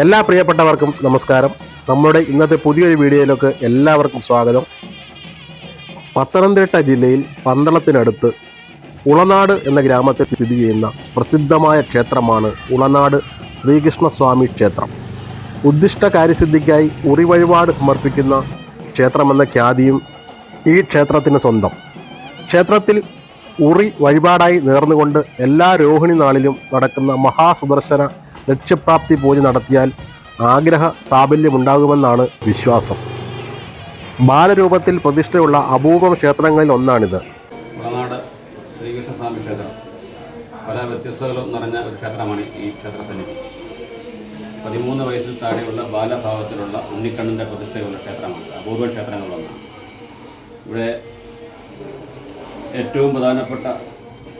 എല്ലാ പ്രിയപ്പെട്ടവർക്കും നമസ്കാരം. നമ്മുടെ ഇന്നത്തെ പുതിയൊരു വീഡിയോയിലേക്ക് എല്ലാവർക്കും സ്വാഗതം. പത്തനംതിട്ട ജില്ലയിൽ പന്തളത്തിനടുത്ത് ഉളനാട് എന്ന ഗ്രാമത്തിൽ സ്ഥിതി ചെയ്യുന്ന പ്രസിദ്ധമായ ക്ഷേത്രമാണ് ഉളനാട് ശ്രീകൃഷ്ണസ്വാമി ക്ഷേത്രം. ഉദ്ദിഷ്ട കാര്യസിദ്ധിക്കായി ഉറി വഴിപാട് സമർപ്പിക്കുന്ന ക്ഷേത്രമെന്ന ഖ്യാതിയും ഈ ക്ഷേത്രത്തിന് സ്വന്തം. ക്ഷേത്രത്തിൽ ഉറി വഴിപാടായി നേർന്നുകൊണ്ട് എല്ലാ രോഹിണി നാളിലും നടക്കുന്ന മഹാസുദർശന ലക്ഷ്യപ്രാപ്തി പൂജ നടത്തിയാൽ ആഗ്രഹ സാഫല്യമുണ്ടാകുമെന്നാണ് വിശ്വാസം. ബാലരൂപത്തിൽ പ്രതിഷ്ഠയുള്ള അപൂർവം ക്ഷേത്രങ്ങളിൽ ഒന്നാണിത്. കുളനാട് ശ്രീകൃഷ്ണസ്വാമി ക്ഷേത്രം. പല വ്യത്യസ്തകളും നിറഞ്ഞ ഒരു ക്ഷേത്രമാണ് ഈ ക്ഷേത്ര സന്നിധി പതിമൂന്ന് വയസ്സിൽ താഴെയുള്ള ബാലഭാവത്തിലുള്ള ഉണ്ണിക്കണ്ണിന്റെ പ്രതിഷ്ഠയുള്ള ക്ഷേത്രമാണ്. അപൂർവ ക്ഷേത്രങ്ങളിലൊന്നാണ് ഇവിടെ ഏറ്റവും പ്രധാനപ്പെട്ട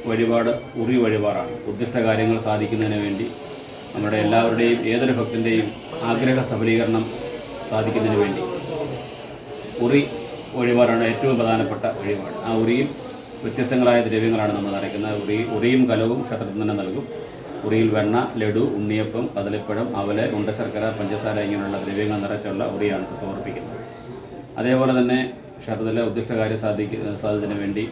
വഴിപാട് ഉറി വഴിപാടാണ്. ഉദ്ദിഷ്ട കാര്യങ്ങൾ സാധിക്കുന്നതിന് വേണ്ടി നമ്മുടെ എല്ലാവരുടെയും ഏതൊരു ഭക്തന്റെയും ആഗ്രഹ സഫലീകരണം സാധിക്കുന്നതിന് വേണ്ടി. ഉറി വഴിപാടാണ് ഏറ്റവും പ്രധാനപ്പെട്ട വഴിപാട്. ആ ഉറിയും വ്യത്യസ്തങ്ങളായ ദ്രവ്യങ്ങളാണ് നമ്മൾ നിറയ്ക്കുന്നത് ഉറി ഉറിയും കലവും ക്ഷേത്രത്തിൽ തന്നെ നൽകും. ഉറിയിൽ വെണ്ണ ലഡു ഉണ്ണിയപ്പം കദളിപ്പഴം അവൽ ഉണ്ടശർക്കര പഞ്ചസാര ഇങ്ങനെയുള്ള ദ്രവ്യങ്ങൾ നിറച്ചുള്ള ഉറിയാണ് സമർപ്പിക്കുന്നത്. അതേപോലെ തന്നെ ക്ഷേത്രത്തിലെ ഉദ്ദിഷ്ടകാര്യ സാധിക്ക സാധ്യതത്തിന് വേണ്ടി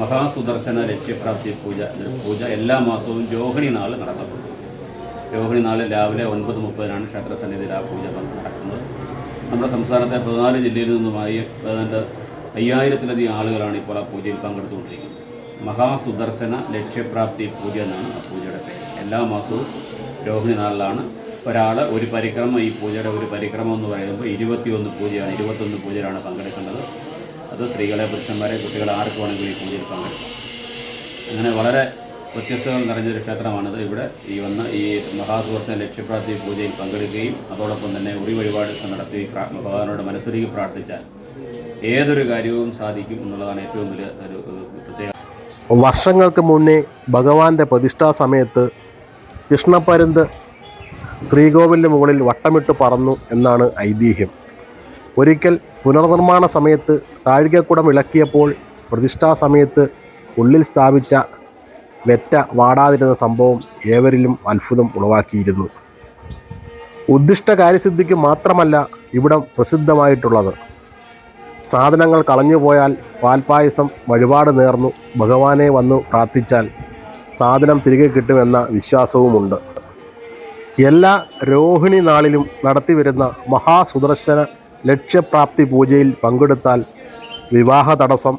മഹാസുദർശന ലക്ഷ്യപ്രാപ്തി പൂജ പൂജ എല്ലാ മാസവും ജോഹണി നാൾ നടത്തപ്പെടും. രോഹിണി നാൾ രാവിലെ ഒൻപത് മുപ്പതിനാണ് ക്ഷേത്ര സന്നിധിയിൽ ആ പൂജ നടക്കുന്നത്. നമ്മുടെ സംസ്ഥാനത്തെ പതിനാല് ജില്ലയിൽ നിന്നുമായി ഏതാണ്ട് അയ്യായിരത്തിലധികം ആളുകളാണ് ഇപ്പോൾ ആ പൂജയിൽ പങ്കെടുത്തുകൊണ്ടിരിക്കുന്നത്. മഹാസുദർശന ലക്ഷ്യപ്രാപ്തി പൂജ എന്നാണ് ആ പൂജയുടെ പേര്. എല്ലാ മാസവും രോഹിണി നാളിലാണ് ഒരാൾ ഒരു പരിക്രമം ഈ പൂജയുടെ ഒരു പരിക്രമം എന്ന് പറയുമ്പോൾ ഇരുപത്തിയൊന്ന് പൂജയാണ് ഇരുപത്തൊന്ന് പൂജയിലാണ് പങ്കെടുക്കേണ്ടത്. അത് സ്ത്രീകളെ പുരുഷന്മാരെ കുട്ടികളെ ആർക്കുവാണെങ്കിലും ഈ പൂജയിൽ പങ്കെടുക്കാം. അങ്ങനെ വളരെ വ്യത്യസ്തകൾ നിറഞ്ഞൊരു ക്ഷേത്രമാണിത്. ഇവിടെ ഈ വന്ന് ഈ മഹാസുവർഷ ലക്ഷ്യപ്രാപ്തി പൂജയിൽ പങ്കെടുക്കുകയും അതോടൊപ്പം തന്നെ ഉറി വഴിപാട് നടത്തി ഭഗവാനോട് മനസ്സൊരുക്കി പ്രാർത്ഥിച്ചാൽ ഏതൊരു കാര്യവും സാധിക്കും എന്നുള്ളതാണ് ഏറ്റവും വലിയ ഒരു പ്രത്യേക വർഷങ്ങൾക്ക് മുന്നേ ഭഗവാന്റെ പ്രതിഷ്ഠാ സമയത്ത് കൃഷ്ണപ്പരുന്ത് ശ്രീകോവിലിന് മുകളിൽ വട്ടമിട്ട് പറന്നു എന്നാണ് ഐതിഹ്യം. ഒരിക്കൽ പുനർനിർമ്മാണ സമയത്ത് താഴികക്കുടം ഇളക്കിയപ്പോൾ പ്രതിഷ്ഠാ സമയത്ത് ഉള്ളിൽ സ്ഥാപിച്ച വെറ്റ വാടാതിരുന്ന സംഭവം ഏവരിലും അത്ഭുതം ഉളവാക്കിയിരുന്നു. ഉദ്ദിഷ്ട കാര്യസിദ്ധിക്ക് മാത്രമല്ല ഇവിടം പ്രസിദ്ധമായിട്ടുള്ളത്. സാധനങ്ങൾ കളഞ്ഞുപോയാൽ പാൽപ്പായസം വഴിപാട് നേർന്നു ഭഗവാനെ വന്നു പ്രാർത്ഥിച്ചാൽ സാധനം തിരികെ കിട്ടുമെന്ന വിശ്വാസവുമുണ്ട്. എല്ലാ രോഹിണി നാളിലും നടത്തിവരുന്ന മഹാസുദർശന ലക്ഷ്യപ്രാപ്തി പൂജയിൽ പങ്കെടുത്താൽ വിവാഹ തടസ്സം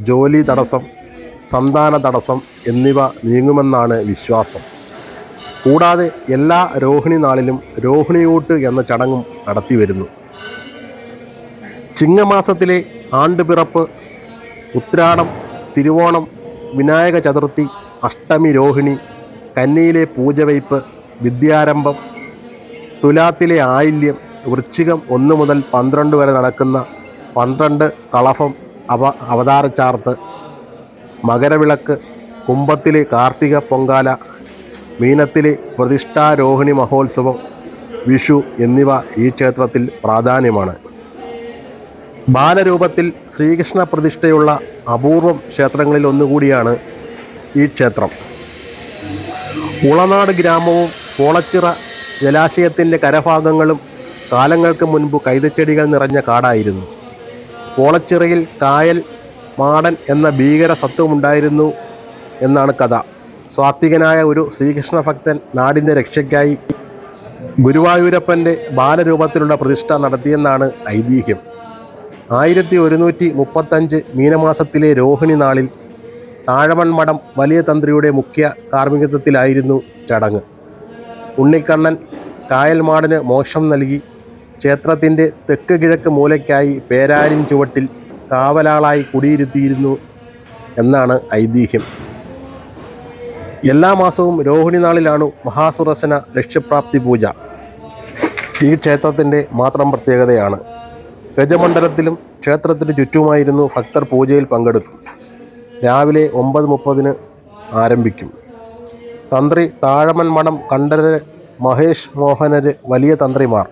ജോലി തടസ്സം സന്താന തടസ്സം എന്നിവ നീങ്ങുമെന്നാണ് വിശ്വാസം. കൂടാതെ എല്ലാ രോഹിണി നാളിലും രോഹിണിയൂട്ട് എന്ന ചടങ്ങും നടത്തിവരുന്നു ചിങ്ങമാസത്തിലെ ആണ്ടുപിറപ്പ് ഉത്രാടം തിരുവോണം വിനായക ചതുർത്ഥി അഷ്ടമി രോഹിണി കന്നിയിലെ പൂജവയ്പ് വിദ്യാരംഭം തുലാത്തിലെ ആയില്യം വൃശ്ചികം ഒന്ന് മുതൽ പന്ത്രണ്ട് വരെ നടക്കുന്ന പന്ത്രണ്ട് കളഭം അവ അവതാരച്ചാർത്ത് മകരവിളക്ക് കുംഭത്തിലെ കാർത്തിക പൊങ്കാല മീനത്തിലെ പ്രതിഷ്ഠാരോഹിണി മഹോത്സവം വിഷു എന്നിവ ഈ ക്ഷേത്രത്തിൽ പ്രാധാന്യമാണ്. ബാലരൂപത്തിൽ ശ്രീകൃഷ്ണ പ്രതിഷ്ഠയുള്ള അപൂർവം ക്ഷേത്രങ്ങളിൽ ഒന്നുകൂടിയാണ് ഈ ക്ഷേത്രം. ഉളനാട് ഗ്രാമവും കോളച്ചിറ ജലാശയത്തിന്റെ കരഭാഗങ്ങളും കാലങ്ങൾക്ക് മുൻപ് കൈതച്ചെടികൾ നിറഞ്ഞ കാടായിരുന്നു. കോളച്ചിറയിൽ കായൽ മാടൻ എന്ന ഭീകര സത്വമുണ്ടായിരുന്നു എന്നാണ് കഥ. സ്വാത്വികനായ ഒരു ശ്രീകൃഷ്ണ ഭക്തൻ നാടിന്റെ രക്ഷയ്ക്കായി ഗുരുവായൂരപ്പന്റെ ബാലരൂപത്തിലുള്ള പ്രതിഷ്ഠ നടത്തിയെന്നാണ് ഐതിഹ്യം. ആയിരത്തി ഒരുന്നൂറ്റി മുപ്പത്തഞ്ച് മീനമാസത്തിലെ രോഹിണി നാളിൽ താഴവൺ മഠം വലിയ തന്ത്രിയുടെ മുഖ്യ കാർമ്മികത്വത്തിലായിരുന്നു ചടങ്ങ്. ഉണ്ണിക്കണ്ണൻ കായൽമാടിന് മോക്ഷം നൽകി ക്ഷേത്രത്തിന്റെ തെക്ക് കിഴക്ക് മൂലയ്ക്കായി പേരാരിൻ ചുവട്ടിൽ കാവലാളായി കുടിയിരുത്തിയിരുന്നു എന്നാണ് ഐതിഹ്യം. എല്ലാ മാസവും രോഹിണി നാളിലാണ് മഹാസുരസന ലക്ഷ്യപ്രാപ്തി പൂജ. ഈ ക്ഷേത്രത്തിന്റെ മാത്രം പ്രത്യേകതയാണ്. ഗജമണ്ഡലത്തിലും ക്ഷേത്രത്തിന് ചുറ്റുമായിരുന്നു ഭക്തർ പൂജയിൽ പങ്കെടുത്തു. രാവിലെ ഒമ്പത് മുപ്പതിന് ആരംഭിക്കും. തന്ത്രി താഴമൻ മഠം കണ്ഠരര് മഹേഷ് മോഹനര് വലിയ തന്ത്രിമാർ.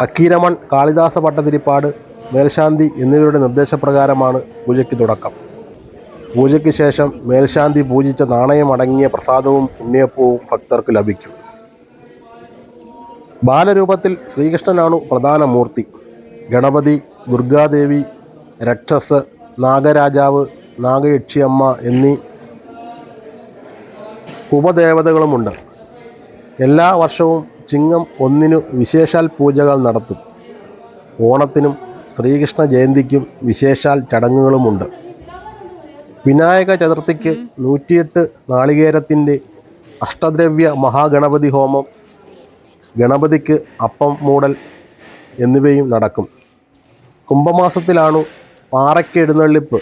അക്കീരമൺ കാളിദാസ ഭട്ടതിരിപ്പാട് മേൽശാന്തി എന്നിവരുടെ നിർദ്ദേശപ്രകാരമാണ് പൂജയ്ക്ക് തുടക്കം. പൂജയ്ക്ക് ശേഷം മേൽശാന്തി പൂജിച്ച നാണയമടങ്ങിയ പ്രസാദവും ഉണ്ണിയപ്പവും ഭക്തർക്ക് ലഭിക്കും. ബാലരൂപത്തിൽ ശ്രീകൃഷ്ണനാണു പ്രധാന മൂർത്തി. ഗണപതി ദുർഗാദേവി രക്ഷസ് നാഗരാജാവ് നാഗയക്ഷിയമ്മ എന്നീ ഉപദേവതകളുമുണ്ട്. എല്ലാ വർഷവും ചിങ്ങം ഒന്നിനു വിശേഷാൽ പൂജകൾ നടത്തും. ഓണത്തിനും ശ്രീകൃഷ്ണ ജയന്തിക്കും വിശേഷാൽ ചടങ്ങുകളുമുണ്ട്. വിനായക ചതുർത്ഥിക്ക് നൂറ്റിയെട്ട് നാളികേരത്തിന്റെ അഷ്ടദ്രവ്യ മഹാഗണപതി ഹോമം ഗണപതിക്ക് അപ്പം മൂടൽ എന്നിവയും നടക്കും. കുംഭമാസത്തിലാണു പാറയ്ക്ക് എഴുന്നള്ളിപ്പ്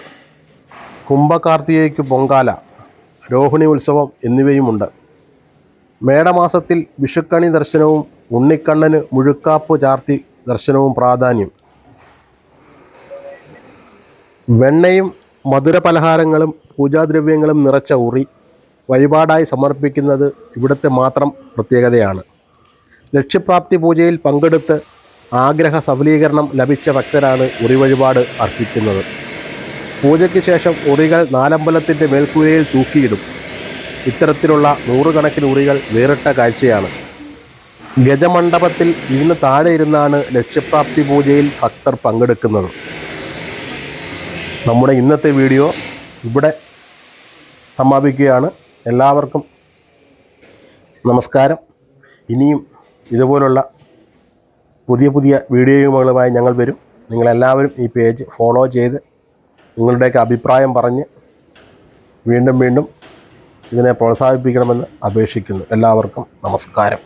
കുംഭകാർത്തികയ്ക്ക് പൊങ്കാല രോഹിണി ഉത്സവം എന്നിവയുമുണ്ട്. മേടമാസത്തിൽ വിഷുക്കണി ദർശനവും ഉണ്ണിക്കണ്ണന് മുഴുക്കാപ്പ് ചാർത്തി ദർശനവും പ്രാധാന്യം. വെണ്ണയും മധുര പലഹാരങ്ങളും പൂജാദ്രവ്യങ്ങളും നിറച്ച ഉറി വഴിപാടായി സമർപ്പിക്കുന്നത് ഇവിടുത്തെ മാത്രം പ്രത്യേകതയാണ്. ലക്ഷ്യപ്രാപ്തി പൂജയിൽ പങ്കെടുത്ത് ആഗ്രഹ സഫലീകരണം ലഭിച്ച ഭക്തരാണ് ഉറി വഴിപാട് അർപ്പിക്കുന്നത്. പൂജയ്ക്ക് ശേഷം ഉറികൾ നാലമ്പലത്തിന്റെ മേൽക്കൂരയിൽ തൂക്കിയിടും. ഇത്തരത്തിലുള്ള നൂറുകണക്കിന് ഉറികൾ വേറിട്ട കാഴ്ചയാണ്. ഗജമണ്ഡപത്തിൽ ഇന്ന് താഴെ ഇരുന്നാണ് ലക്ഷ്യപ്രാപ്തി പൂജയിൽ ഭക്തർ പങ്കെടുക്കുന്നത്. നമ്മുടെ ഇന്നത്തെ വീഡിയോ ഇവിടെ സമാപിക്കുകയാണ്. എല്ലാവർക്കും നമസ്കാരം. ഇനിയും ഇതുപോലുള്ള പുതിയ പുതിയ വീഡിയോകളുമായി ഞങ്ങൾ വരും. നിങ്ങളെല്ലാവരും ഈ പേജ് ഫോളോ ചെയ്ത് നിങ്ങളുടെയൊക്കെ അഭിപ്രായം പറഞ്ഞ് വീണ്ടും വീണ്ടും ഇതിനെ പ്രോത്സാഹിപ്പിക്കണമെന്ന് അപേക്ഷിക്കുന്നു. എല്ലാവർക്കും നമസ്കാരം.